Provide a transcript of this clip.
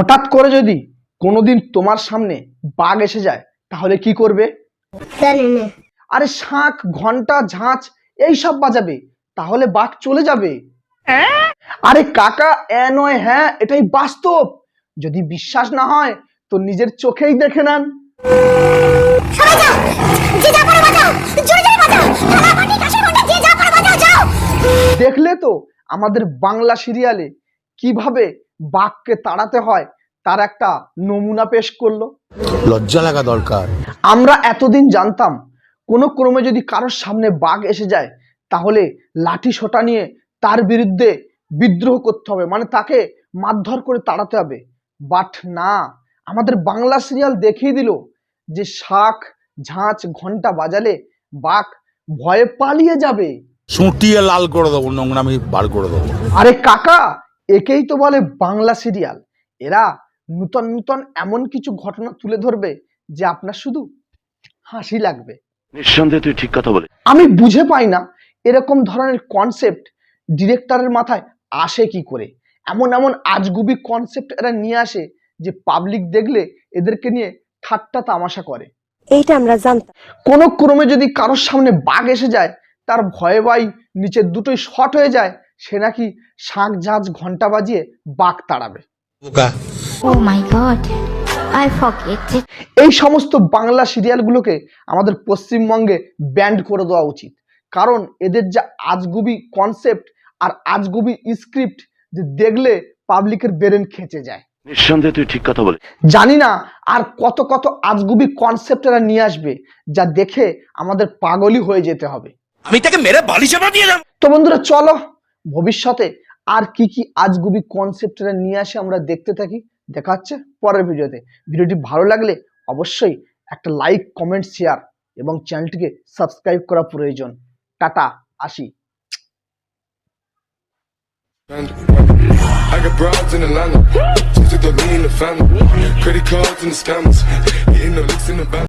হঠাৎ করে যদি কোনোদিন তোমার সামনে বাঘ এসে যায় তাহলে কি করবে? আরে শাঁখ ঘণ্টা ঝাঁচ এই সব বাজাবে তাহলে বাঘ চলে যাবে। আরে কাকা এ নয় হ্যাঁ এটাই বাস্তব। যদি বিশ্বাস না হয় তো নিজের চোখেই দেখে নেন। দেখলে তো আমাদের বাংলা সিরিয়ালে কীভাবে বাঘকে তাড়াতে হয় তার একটা নমুনা পেশ করল। লজ্জা লাগা দরকার। আমরা এতদিন জানতাম কোনো ক্রমে যদি কারোর সামনে বাঘ এসে যায় তাহলে লাঠি সোটা নিয়ে তার বিরুদ্ধে বিদ্রোহ করতে হবে মানে তাকে মারধর করে তাড়াতে হবে। বাট না আমাদের বাংলা সিরিয়াল দেখিয়ে দিল যে শাক ঝাঁচ ঘণ্টা বাজালে বাঘ ভয়ে পালিয়ে যাবে। সুটিয়ে লাল করে দেবো নোংরামি বার করে দেবো। আরে কাকা একেই তো বলে বাংলা সিরিয়াল এরা নূতন নূতন এমন কিছু ঘটনা তুলে ধরবে যে আপনার শুধু হাসি লাগবে। নিঃসন্দেহে তুই ঠিক কথা বলে আমি বুঝে পাই না এরকম ধরনের কনসেপ্ট ডিরেক্টরের মাথায় আসে কি করে। এমন এমন আজগুবি কনসেপ্ট এরা নিয়ে আসে যে পাবলিক দেখলে এদেরকে নিয়ে ঠাট্টা তামাশা করে। এইটা আমরা জানতাম। কোনো ক্রমে যদি কারোর সামনে বাঘ এসে যায় তার ভয়ে বাই নিচের দুটোই শর্ট হয়ে যায় সে নাকি শাঁখ ঝাঁঝ ঘণ্টা বাজিয়ে বাঘ তাড়াবে। Oh my god, I এই সমস্ত বাংলা সিরিয়ালগুলোকে আমাদের পশ্চিমবঙ্গে ব্যান্ড করে দেওয়া উচিত। কারণ এদের যা আজগুবি কনসেপ্ট আর আজগুবি স্ক্রিপ্ট যে দেখলে পাবলিকের ব্রেন খেঁচে যায়। নিঃসন্দেহে তুই ঠিক কথা বলে জানি না আর কত কত আজগুবি কনসেপ্ট এরা নিয়ে আসবে যা দেখে আমাদের পাগলই হয়ে যেতে হবে। আমি তাকে মেরে বালি চাপা দিয়ে যাব। তো বন্ধুরা চলো ভবিষ্যতে আর কি কি আজগুবি কনসেপ্ট এরা নিয়ে আসে আমরা দেখতে থাকি দেখা হচ্ছে পরের ভিডিওতে ভিডিওটি ভালো লাগলে অবশ্যই একটা লাইক কমেন্ট শেয়ার এবং চ্যানেলটিকে সাবস্ক্রাইব করা প্রয়োজন টাটা, আসি I got broads in Atlanta. Just took the lean the family. Credit cards and the scammers. Hitting the licks in the back.